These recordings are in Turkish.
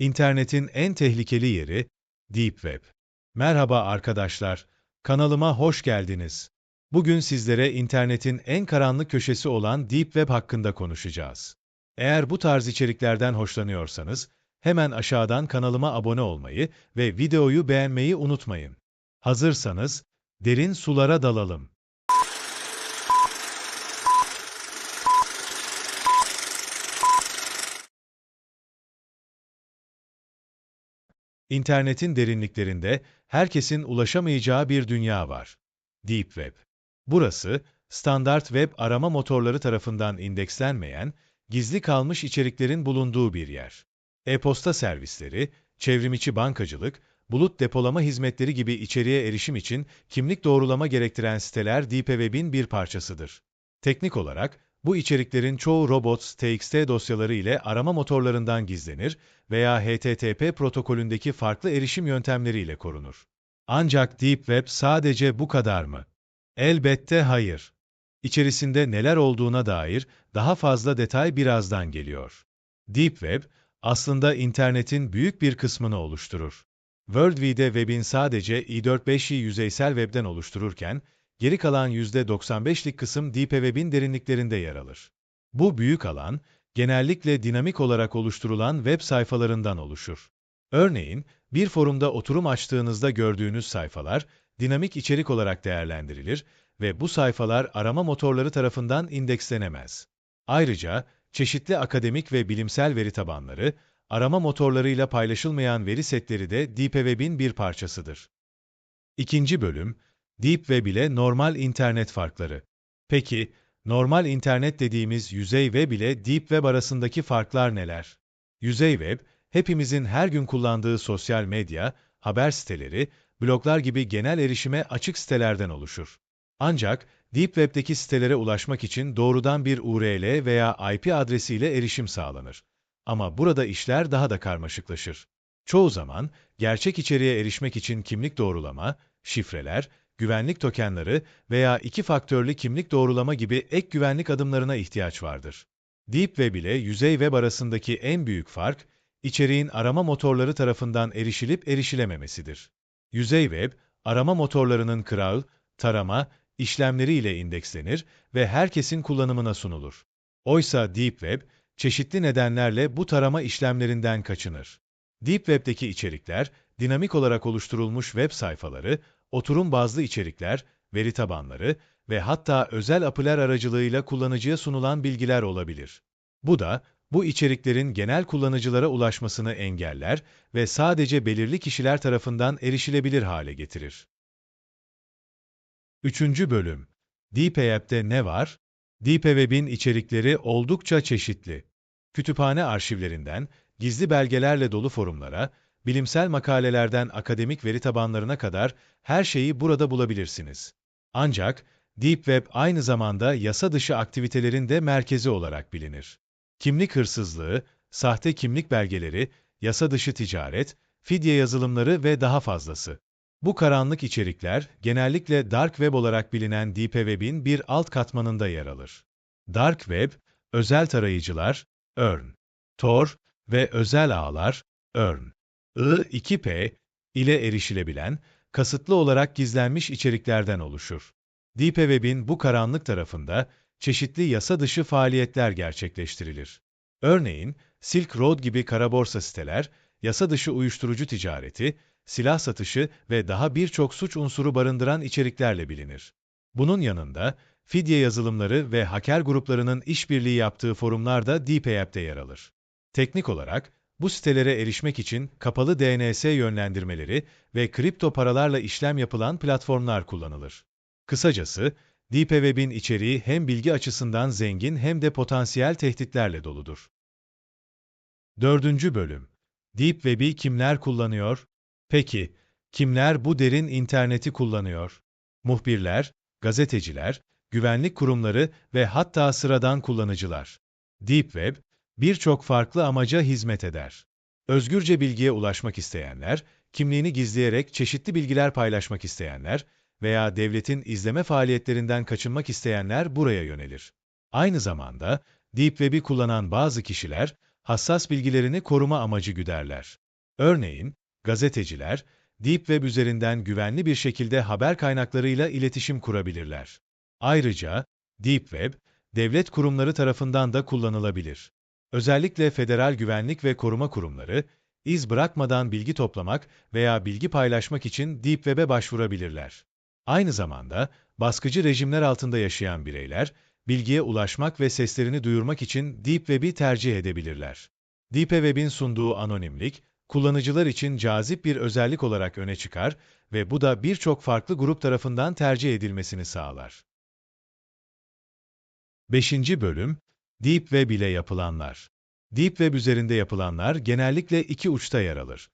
İnternetin en tehlikeli yeri Deep Web. Merhaba arkadaşlar, kanalıma hoş geldiniz. Bugün sizlere internetin en karanlık köşesi olan Deep Web hakkında konuşacağız. Eğer bu tarz içeriklerden hoşlanıyorsanız, hemen aşağıdan kanalıma abone olmayı ve videoyu beğenmeyi unutmayın. Hazırsanız, derin sulara dalalım. İnternetin derinliklerinde herkesin ulaşamayacağı bir dünya var. Deep Web. Burası, standart web arama motorları tarafından indekslenmeyen, gizli kalmış içeriklerin bulunduğu bir yer. E-posta servisleri, çevrimiçi bankacılık, bulut depolama hizmetleri gibi içeriğe erişim için kimlik doğrulama gerektiren siteler Deep Web'in bir parçasıdır. Teknik olarak, bu içeriklerin çoğu robots.txt dosyaları ile arama motorlarından gizlenir veya HTTP protokolündeki farklı erişim yöntemleriyle korunur. Ancak Deep Web sadece bu kadar mı? Elbette hayır. İçerisinde neler olduğuna dair daha fazla detay birazdan geliyor. Deep Web, aslında internetin büyük bir kısmını oluşturur. World Wide Web'in sadece i4-5'i yüzeysel webden oluştururken, geri kalan %95'lik kısım Deep Web'in derinliklerinde yer alır. Bu büyük alan, genellikle dinamik olarak oluşturulan web sayfalarından oluşur. Örneğin, bir forumda oturum açtığınızda gördüğünüz sayfalar, dinamik içerik olarak değerlendirilir ve bu sayfalar arama motorları tarafından indekslenemez. Ayrıca, çeşitli akademik ve bilimsel veri tabanları, arama motorlarıyla paylaşılmayan veri setleri de Deep Web'in bir parçasıdır. İkinci bölüm, Deep Web ile normal internet farkları. Peki, normal internet dediğimiz yüzey web ile Deep Web arasındaki farklar neler? Yüzey web, hepimizin her gün kullandığı sosyal medya, haber siteleri, bloglar gibi genel erişime açık sitelerden oluşur. Ancak, Deep Web'deki sitelere ulaşmak için doğrudan bir URL veya IP adresiyle erişim sağlanır. Ama burada işler daha da karmaşıklaşır. Çoğu zaman, gerçek içeriğe erişmek için kimlik doğrulama, şifreler, güvenlik tokenları veya iki faktörlü kimlik doğrulama gibi ek güvenlik adımlarına ihtiyaç vardır. Deep Web ile yüzey web arasındaki en büyük fark, içeriğin arama motorları tarafından erişilip erişilememesidir. Yüzey web, arama motorlarının kral, tarama, işlemleri ile indekslenir ve herkesin kullanımına sunulur. Oysa Deep Web, çeşitli nedenlerle bu tarama işlemlerinden kaçınır. Deep Web'deki içerikler, dinamik olarak oluşturulmuş web sayfaları, oturum bazlı içerikler, veri tabanları ve hatta özel apılar aracılığıyla kullanıcıya sunulan bilgiler olabilir. Bu da, bu içeriklerin genel kullanıcılara ulaşmasını engeller ve sadece belirli kişiler tarafından erişilebilir hale getirir. Üçüncü bölüm. Deep Web'de ne var? Deep Web'in içerikleri oldukça çeşitli. Kütüphane arşivlerinden, gizli belgelerle dolu forumlara, bilimsel makalelerden akademik veri tabanlarına kadar her şeyi burada bulabilirsiniz. Ancak, Deep Web aynı zamanda yasa dışı aktivitelerin de merkezi olarak bilinir. Kimlik hırsızlığı, sahte kimlik belgeleri, yasa dışı ticaret, fidye yazılımları ve daha fazlası. Bu karanlık içerikler genellikle Dark Web olarak bilinen Deep Web'in bir alt katmanında yer alır. Dark Web, özel tarayıcılar, Earn, Tor ve özel ağlar, Earn, I2P ile erişilebilen, kasıtlı olarak gizlenmiş içeriklerden oluşur. Deep Web'in bu karanlık tarafında çeşitli yasa dışı faaliyetler gerçekleştirilir. Örneğin, Silk Road gibi kara borsa siteler, yasa dışı uyuşturucu ticareti, silah satışı ve daha birçok suç unsuru barındıran içeriklerle bilinir. Bunun yanında, fidye yazılımları ve hacker gruplarının işbirliği yaptığı forumlar da Deep Web'de yer alır. Teknik olarak, bu sitelere erişmek için kapalı DNS yönlendirmeleri ve kripto paralarla işlem yapılan platformlar kullanılır. Kısacası, Deep Web'in içeriği hem bilgi açısından zengin hem de potansiyel tehditlerle doludur. Dördüncü bölüm. Deep Web'i kimler kullanıyor? Peki, kimler bu derin interneti kullanıyor? Muhbirler, gazeteciler, güvenlik kurumları ve hatta sıradan kullanıcılar. Deep Web, birçok farklı amaca hizmet eder. Özgürce bilgiye ulaşmak isteyenler, kimliğini gizleyerek çeşitli bilgiler paylaşmak isteyenler veya devletin izleme faaliyetlerinden kaçınmak isteyenler buraya yönelir. Aynı zamanda, Deep Web'i kullanan bazı kişiler, hassas bilgilerini koruma amacı güderler. Örneğin, gazeteciler, Deep Web üzerinden güvenli bir şekilde haber kaynaklarıyla iletişim kurabilirler. Ayrıca, Deep Web, devlet kurumları tarafından da kullanılabilir. Özellikle federal güvenlik ve koruma kurumları, iz bırakmadan bilgi toplamak veya bilgi paylaşmak için Deep Web'e başvurabilirler. Aynı zamanda, baskıcı rejimler altında yaşayan bireyler, bilgiye ulaşmak ve seslerini duyurmak için Deep Web'i tercih edebilirler. Deep Web'in sunduğu anonimlik, kullanıcılar için cazip bir özellik olarak öne çıkar ve bu da birçok farklı grup tarafından tercih edilmesini sağlar. 5. Bölüm Deep Web ile yapılanlar. Deep Web üzerinde yapılanlar genellikle iki uçta yer alır.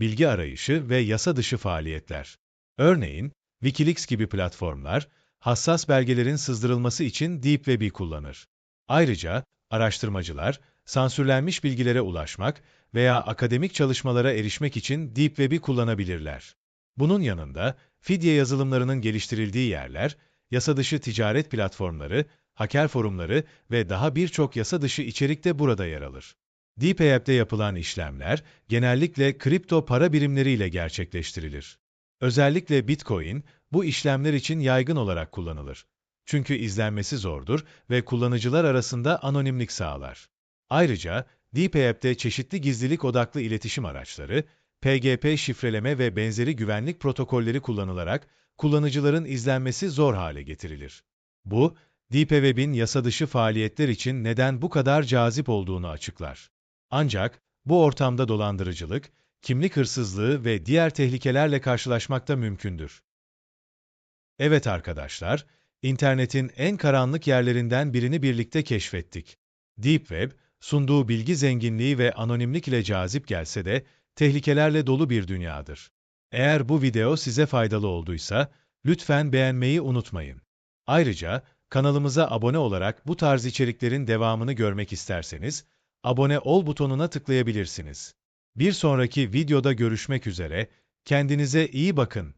Bilgi arayışı ve yasa dışı faaliyetler. Örneğin, Wikileaks gibi platformlar, hassas belgelerin sızdırılması için Deep Web'i kullanır. Ayrıca, araştırmacılar, sansürlenmiş bilgilere ulaşmak veya akademik çalışmalara erişmek için Deep Web'i kullanabilirler. Bunun yanında, fidye yazılımlarının geliştirildiği yerler, yasa dışı ticaret platformları, hacker forumları ve daha birçok yasa dışı içerik de burada yer alır. Deep Web'de yapılan işlemler genellikle kripto para birimleriyle gerçekleştirilir. Özellikle Bitcoin bu işlemler için yaygın olarak kullanılır. Çünkü izlenmesi zordur ve kullanıcılar arasında anonimlik sağlar. Ayrıca Deep Web'de çeşitli gizlilik odaklı iletişim araçları, PGP şifreleme ve benzeri güvenlik protokolleri kullanılarak kullanıcıların izlenmesi zor hale getirilir. Bu, Deep Web'in yasa dışı faaliyetler için neden bu kadar cazip olduğunu açıklar. Ancak bu ortamda dolandırıcılık, kimlik hırsızlığı ve diğer tehlikelerle karşılaşmak da mümkündür. Evet arkadaşlar, internetin en karanlık yerlerinden birini birlikte keşfettik. Deep Web, sunduğu bilgi zenginliği ve anonimlik ile cazip gelse de tehlikelerle dolu bir dünyadır. Eğer bu video size faydalı olduysa, lütfen beğenmeyi unutmayın. Ayrıca, kanalımıza abone olarak bu tarz içeriklerin devamını görmek isterseniz, abone ol butonuna tıklayabilirsiniz. Bir sonraki videoda görüşmek üzere, kendinize iyi bakın.